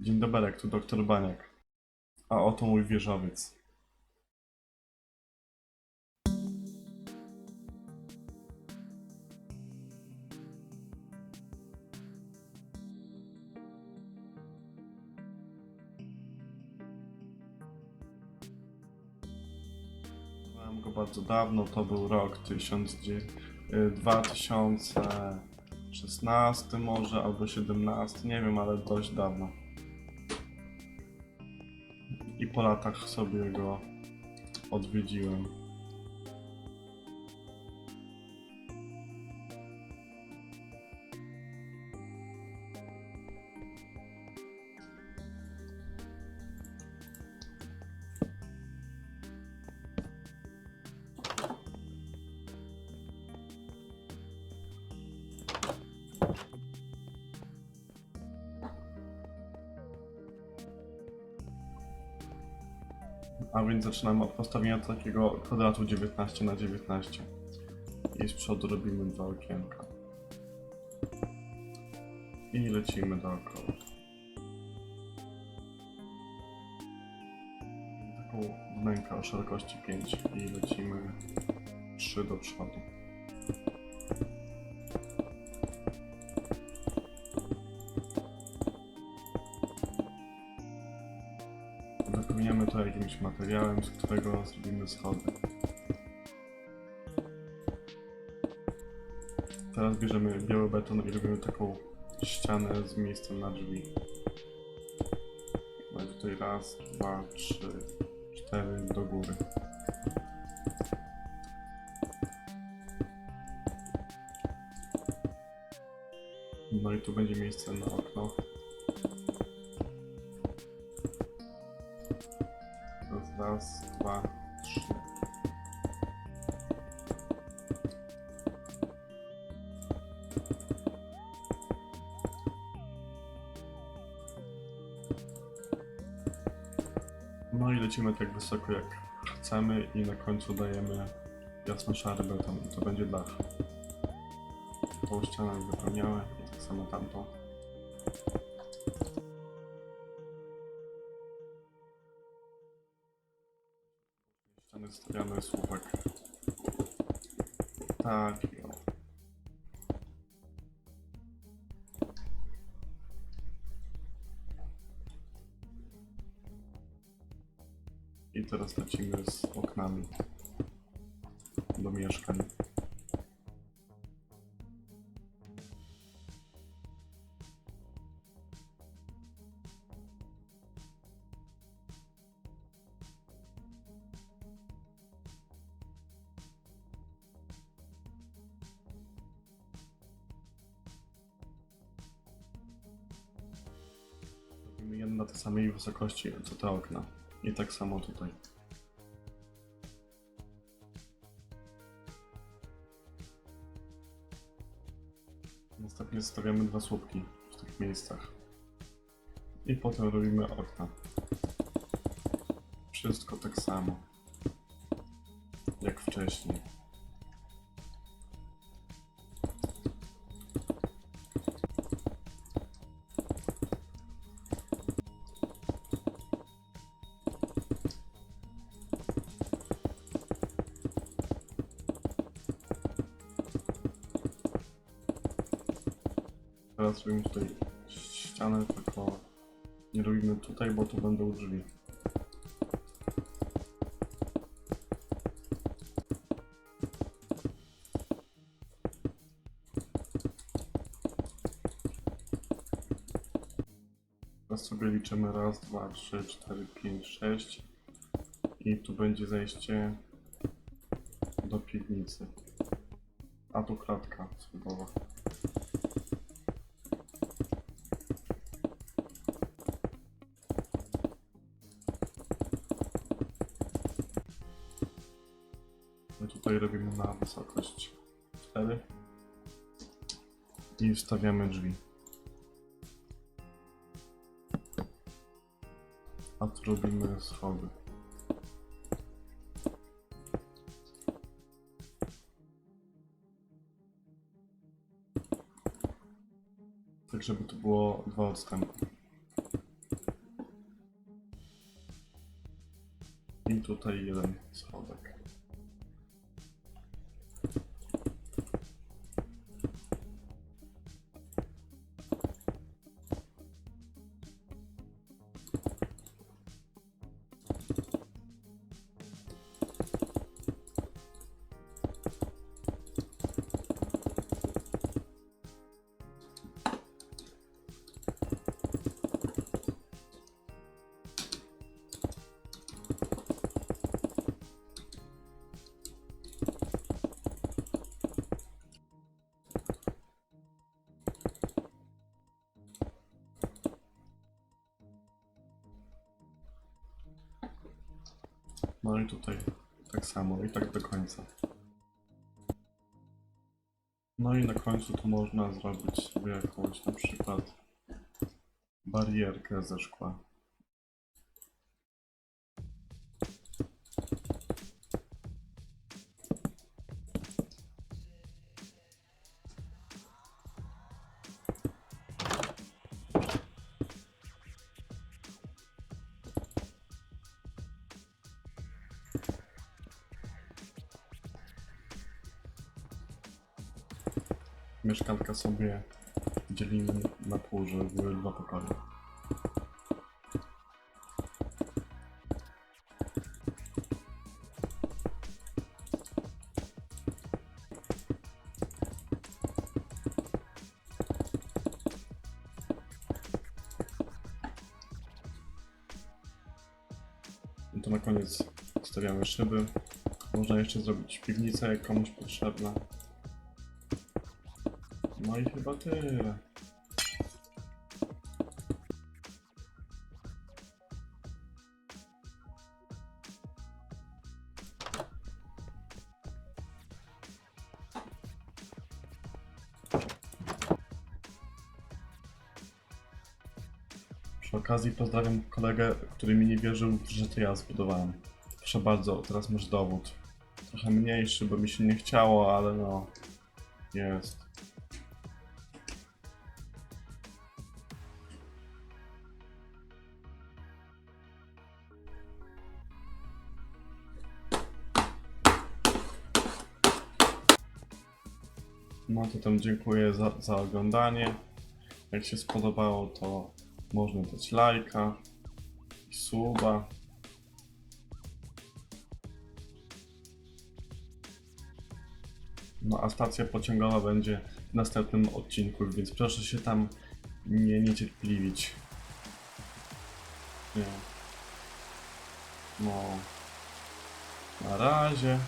Dzień dobry, tu doktor Baniak. A oto mój wieżowiec. Znałem go bardzo dawno, to był rok 1000, y, 2016 może, albo 17, nie wiem, ale dość dawno. I po latach sobie go odwiedziłem. A więc zaczynamy od postawienia takiego kwadratu 19 na 19 I z przodu robimy dwa okienka. I lecimy dookoła. Taką wnękę o szerokości 5 i lecimy 3 do przodu. Wypełniamy to jakimś materiałem, z którego zrobimy schody. Teraz bierzemy biały beton i robimy taką ścianę z miejscem na drzwi. Mamy tutaj raz, dwa, trzy, cztery do góry. No i tu będzie miejsce na okno. Raz, dwa, trzy. No i lecimy tak wysoko jak chcemy i na końcu dajemy jasno-szary beton to będzie dach. Tą ścianę wypełniamy i tak samo tamtą. Ściany stawiamy słupek. Tak. I teraz lecimy z oknami do mieszkań. Robimy jedno na tej samej wysokości co te okna. I tak samo tutaj. Następnie stawiamy dwa słupki w tych miejscach. I potem robimy okna. Wszystko tak samo. Jak wcześniej. Teraz robimy tutaj ścianę, tylko nie robimy tutaj, bo tu będą drzwi. Teraz sobie liczymy raz, dwa, trzy, cztery, pięć, sześć i tu będzie zejście do piwnicy. A tu kratka schodowa. Tutaj robimy na wysokość 4 i wstawiamy drzwi. A tu robimy schody. Tak, żeby to było dwa odstępy. I tutaj jeden schodek. No i tutaj tak samo i tak do końca. No i na końcu tu można zrobić sobie jakąś na przykład barierkę ze szkła. Mieszkanka sobie dzielimy na pół, żeby były dwa pokoje. I to na koniec stawiamy szyby. Można jeszcze zrobić piwnicę, jak komuś potrzebna. No i chyba tyle. Przy okazji pozdrawiam kolegę, który mi nie wierzył, że to ja zbudowałem. Proszę bardzo, teraz masz dowód. Trochę mniejszy, bo mi się nie chciało, ale no... Jest. No to tam dziękuję za, za oglądanie. Jak się spodobało, to można dać lajka i suba. No a stacja pociągowa będzie w następnym odcinku, więc proszę się tam nie niecierpliwić. Nie. No. Na razie.